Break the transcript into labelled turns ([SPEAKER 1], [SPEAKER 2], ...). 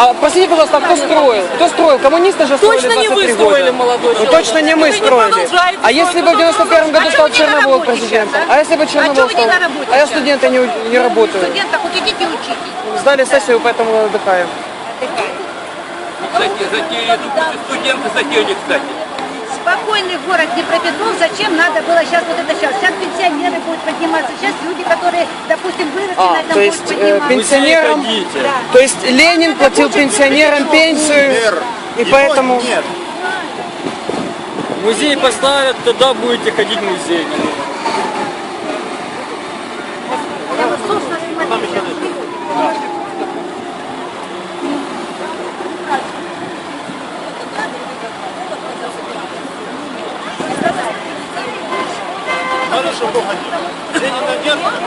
[SPEAKER 1] А простите, пожалуйста, а кто строил? Кто строил? Коммунисты же строили
[SPEAKER 2] Точно не вы строили,
[SPEAKER 1] года.
[SPEAKER 2] молодой
[SPEAKER 1] ну,
[SPEAKER 2] человек.
[SPEAKER 1] Точно не мы
[SPEAKER 2] строили. А,
[SPEAKER 1] а,
[SPEAKER 2] а?
[SPEAKER 1] а если бы в 91 году
[SPEAKER 3] а
[SPEAKER 1] стал Черновол президентом?
[SPEAKER 3] А
[SPEAKER 1] если бы Черновол
[SPEAKER 3] а
[SPEAKER 1] стал? А я студенты не, не работаю.
[SPEAKER 3] Студентов вот идите учитесь.
[SPEAKER 1] Сдали сессию, поэтому отдыхаем.
[SPEAKER 4] Кстати, затеяли, студенты затеяли, кстати.
[SPEAKER 3] Спокойный город не Днепропетров, зачем надо было сейчас вот это сейчас? Сейчас пенсионеры будут подниматься, сейчас люди, которые, допустим, выросли
[SPEAKER 1] А,
[SPEAKER 3] на этом
[SPEAKER 1] то есть э, пенсионерам,
[SPEAKER 3] Да.
[SPEAKER 1] то есть Ленин платил пенсионерам пенсию, и поэтому...
[SPEAKER 5] Нет.
[SPEAKER 6] Музей поставят, тогда будете ходить в музей.
[SPEAKER 5] Надо, чтобы уходить. Ленина нет, хватит.